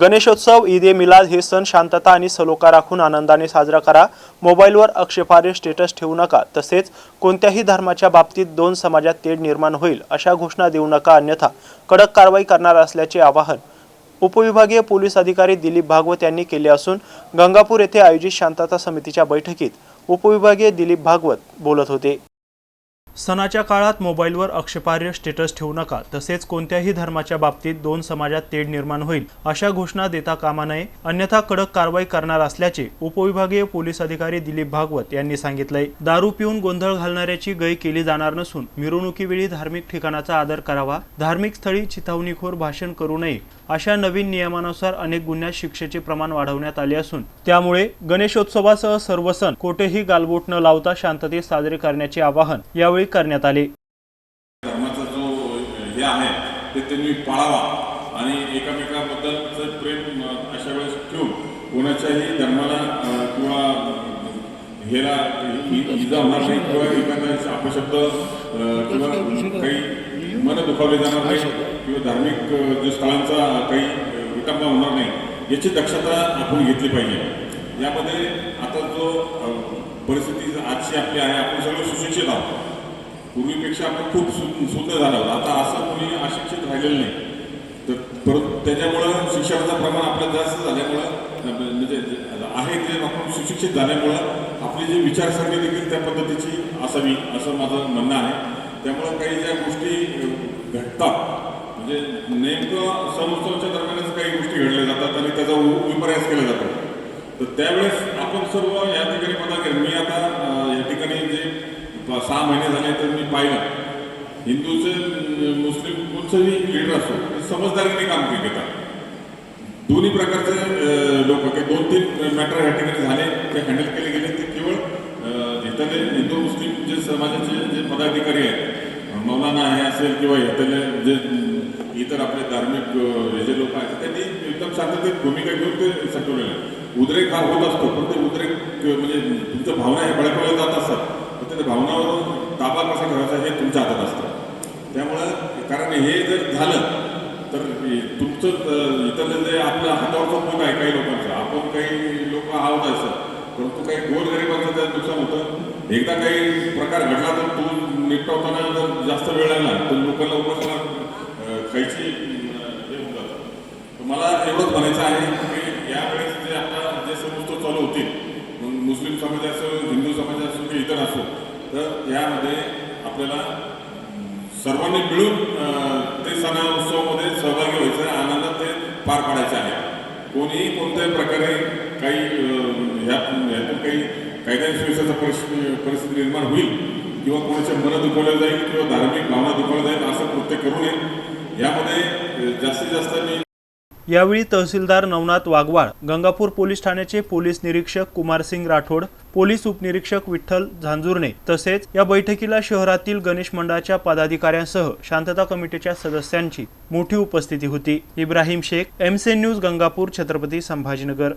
गणेशोत्सव ईद ए मिलाद हे सण शांतता आणि सलोखा राखून आनंदाने साजरा करा. मोबाईलवर आक्षेपार्ह स्टेटस ठेवू नका. तसेच कोणत्याही धर्माच्या बाबतीत दोन समाजात तेढ निर्माण होईल अशा घोषणा देऊ नका. अन्यथा कडक कारवाई करणार असल्याचे आवाहन उपविभागीय पोलीस अधिकारी दिलीप भागवत यांनी केले असून गंगापूर येथे आयोजित शांतता समितीच्या बैठकीत उपविभागीय दिलीप भागवत बोलत होते. सणाच्या काळात मोबाईलवर आक्षेपार्ह स्टेटस ठेवू नका. तसेच कोणत्याही धर्माच्या बाबतीत दोन समाजात तेढ निर्माण होईल अशा घोषणा देता कामा नये. अन्यथा कडक कारवाई करणार असल्याचे उपविभागीय पोलीस अधिकारी दिलीप भागवत यांनी सांगितलंय. दारू पिऊन गोंधळ घालणाऱ्याची गय केली जाणार नसून मिरवणुकीवेळी धार्मिक ठिकाणाचा आदर करावा धार्मिक स्थळी चिथावणीखोर भाषण करू नये अशा नवीन नियमानुसार अनेक गुन्ह्यात शिक्षेचे प्रमाण वाढवण्यात आले असून त्यामुळे गणेशोत्सवासह सर्व सण कोठेही गालबोट न लावता शांततेत साजरे करण्याचे आवाहन यावेळी करण्यात आले. धर्माचा जो हे आहे ते त्यांनी पाळावा आणि एकमेकाबद्दल प्रेम अशा वेळेस ठेवून कोणाच्याही धर्माला किंवा हेला इजा होणार नाही किंवा एखादा अपशब्द किंवा काही मन दुखावले जाणार नाही किंवा धार्मिक जे स्थळांचा काही विटंबा होणार नाही याची दक्षता आपण घेतली पाहिजे. यामध्ये आता जो परिस्थिती आजची आपली आहे आपण सगळे सुशिक्षित आहोत. पूर्वीपेक्षा आपण खूप सु- सुंदर झाला होता. आता असं कोणी अशिक्षित राहिलेलं नाही. तर परत त्याच्यामुळं शिक्षणाचं प्रमाण आपल्या जास्त झाल्यामुळं म्हणजे जे आहे ते आपण सुशिक्षित झाल्यामुळं आपली जी विचारसरणी देखील त्या पद्धतीची असावी असं माझं म्हणणं आहे. त्यामुळं काही ज्या गोष्टी घडतात म्हणजे नेमकं सण उत्सवाच्या दरम्यानच काही गोष्टी घडल्या जातात आणि त्याचा विपर्यास केला जातो. तर त्यावेळेस आपण सर्व या ठिकाणी पदाधिकारी मी आता या ठिकाणी जे सहा महिने झाले तर मी पाहिलं. हिंदूचे मुस्लिम कोणचंही लीडर असो समजदारीने काम केले घेतात दोन्ही प्रकारचे लोक काही दोन तीन मॅटर या ठिकाणी झाले ते हँडल केले गेले. ते केवळ इथले हिंदू मुस्लिम जे समाजाचे जे पदाधिकारी आहेत मौलाना आहे असेल किंवा इथले जे इतर आपले धार्मिक हे जे लोक आहेत त्यांनी एकदम शांततेत भूमिका घेऊन ते सटवलेलं आहे. उद्रेक हा होत असतो पण ते उद्रेक म्हणजे तुमच्या भावना हे बळकवल्या जात असतात. तर भावनावर ताबा कसा ठेवायचा हे तुमच्या हातात असतं. त्यामुळं कारण हे जर झालं तर तुमचं इतर इथलं जे आपल्या हातावरचं पोट आहे काही लोकांचं आपण काही लोक आहोत असं परंतु काही गोरगरिबांचं त्यात नुकसान होतं. एकदा काही प्रकार घडला तर तो निपटवताना जर जास्त वेळ लागला तर लोकांना लवकर खायची हे होऊन जातं. मला एवढंच म्हणायचं आहे की यावेळेस जे आता जे समजतो चालू होतील मग मुस्लिम समाज असो हिंदू समाज असो की इतर असो तर यामध्ये आपल्याला सर्वांनी मिळून ते सणा उत्सवामध्ये सहभागी व्हायचं आहे आनंदात ते पार पाडायचं आहे. कोणीही कोणत्याही प्रकारे काही ह्या ह्यातून काही कायदा सुव्यवस्थेचा परिस्थिती परिस्थिती निर्माण होईल किंवा कोणाच्या मनं दुखवल्या जाईल किंवा धार्मिक भावना दुखवल्या जाईल असं कृत्य करू नये. यामध्ये जास्तीत जास्त मी यावेळी तहसीलदार नवनाथ वाघवाळ गंगापूर पोलीस ठाण्याचे पोलीस निरीक्षक कुमारसिंग राठोड पोलीस उपनिरीक्षक विठ्ठल झांजुर्णे तसेच या बैठकीला शहरातील गणेश मंडळाच्या पदाधिकाऱ्यांसह शांतता कमिटीच्या सदस्यांची मोठी उपस्थिती होती. इब्राहिम शेख एमसे न्यूज गंगापूर छत्रपती संभाजीनगर.